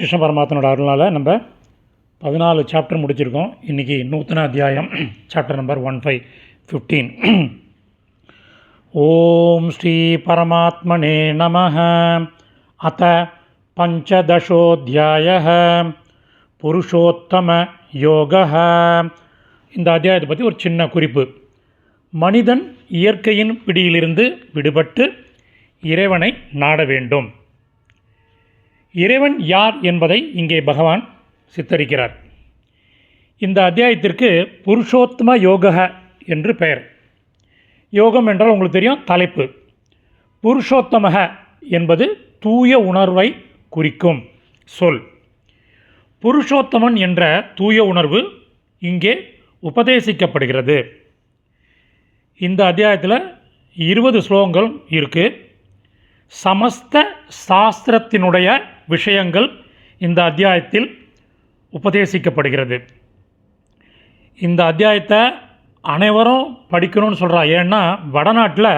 கிருஷ்ண பரமாத்மனோட அருளால் நம்ம பதினாலு சாப்டர் முடிச்சிருக்கோம். இன்றைக்கி நூத்தன அத்தியாயம் chapter number one five fifteen ஓம் ஸ்ரீ பரமாத்மனே நம அத்த பஞ்சதசோத்தியாய புருஷோத்தம யோக இந்த அத்தியாயத்தை பற்றி ஒரு சின்ன குறிப்பு. மனிதன் இயற்கையின் பிடியிலிருந்து விடுபட்டு இறைவனை நாட வேண்டும். இறைவன் யார் என்பதை இங்கே பகவான் சித்தரிக்கிறார். இந்த அத்தியாயத்திற்கு புருஷோத்தம யோக என்று பெயர். யோகம் என்றால் உங்களுக்கு தெரியும் தலைப்பு. புருஷோத்தமக என்பது தூய உணர்வை குறிக்கும் சொல். புருஷோத்தமன் என்ற தூய உணர்வு இங்கே உபதேசிக்கப்படுகிறது. இந்த அத்தியாயத்தில் இருபது ஸ்லோகங்கள் இருக்குது சமஸ்த சாஸ்திரத்தினுடைய விஷயங்கள் இந்த அத்தியாயத்தில் உபதேசிக்கப்படுகிறது. இந்த அத்தியாயத்தை அனைவரும் படிக்கணும்னு சொல்கிறா ஏன்னா வடநாட்டில்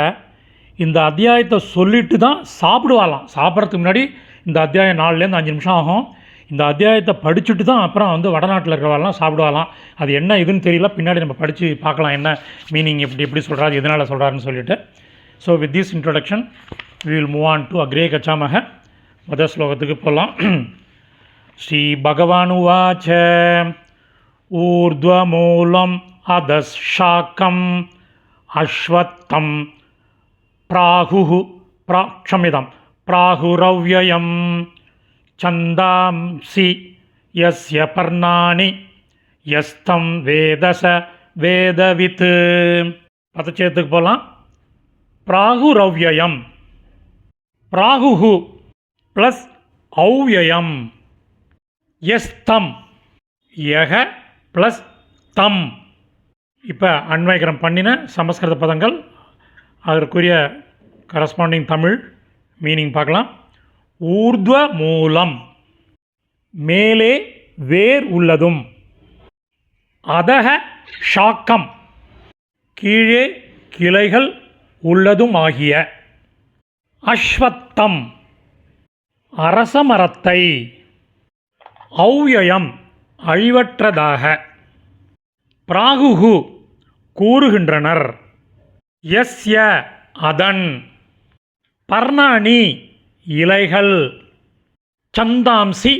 இந்த அத்தியாயத்தை சொல்லிட்டு தான் சாப்பிடுவாலாம் சாப்பிட்றதுக்கு முன்னாடி இந்த அத்தியாயம் நாலுலேருந்து அஞ்சு நிமிஷம் ஆகும். இந்த அத்தியாயத்தை படிச்சுட்டு தான் அப்புறம் வந்து வடநாட்டில் இருக்கிறவாலாம் சாப்பிடுவாலாம் அது என்ன இதுன்னு தெரியல. பின்னாடி நம்ம படித்து பார்க்கலாம் என்ன மீனிங் எப்படி எப்படி சொல்கிறாரு எதனால் சொல்கிறாருன்னு சொல்லிட்டு. So with this introduction we will move on to Agrey கச்சாமக. मदश्लोकतुक् पोलाम् श्रीभगवानुवाच ऊर्ध्वमूलम् अधशाकम् अश्वत्थं प्राहुः प्रा क्षम्यतां प्राहुरव्ययं छन्दांसि यस्य पर्णानि यस्तं वेदस వేదవిత్ పదచేతుకు పోలా ప్రాహురవ్యయం ప్రాహు ப்ளஸ் ஔவ்யயம் எஸ்தம் யக ப்ளஸ் தம். இப்போ அன்வயகரம் பண்ணின சமஸ்கிருத பதங்கள் அதற்குரிய கரஸ்பாண்டிங் தமிழ் மீனிங் பார்க்கலாம். ஊர்த்வ மூலம் மேலே வேர் உள்ளதும். அதக ஷாக்கம். கீழே கிளைகள் உள்ளதும் ஆகிய. அஸ்வத்தம். அரசமரத்தை ஔயயம் அழிவற்றதாக பிராகுகு கூறுகின்றனர். எஸ்ய அதன் பர்ணாணி இலைகள். சந்தாம்சி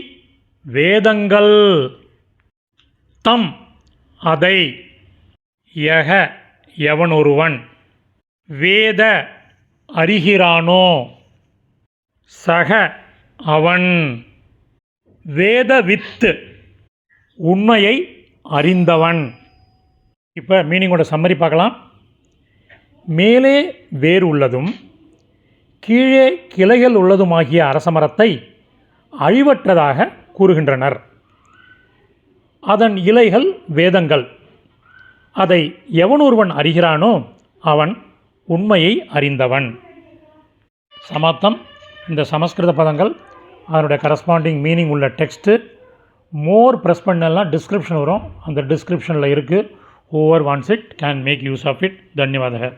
வேதங்கள். தம் அதை யக எவனொருவன் வேத அறிகிறானோ? சக அவன் வேத வித்து உண்மையை அறிந்தவன். இப்போ மீனிங்கோட சம்மரி பார்க்கலாம். மேலே வேர் உள்ளதும் கீழே கிளைகள் உள்ளதுமாகிய அரசமரத்தை அழிவற்றதாக கூறுகின்றனர். அதன் இலைகள் வேதங்கள். அதை எவனொருவன் அறிகிறானோ அவன் உண்மையை அறிந்தவன். சமாப்தம். இந்த சமஸ்கிருத பதங்கள் அதனுடைய கரஸ்பாண்டிங் மீனிங் உள்ள டெக்ஸ்ட்டு மோர் ப்ரெஸ் பண்ணலாம் டிஸ்கிரிப்ஷன் வரும். அந்த டிஸ்கிரிப்ஷனில் இருக்குது over once it can make use of it தன்யவாதக.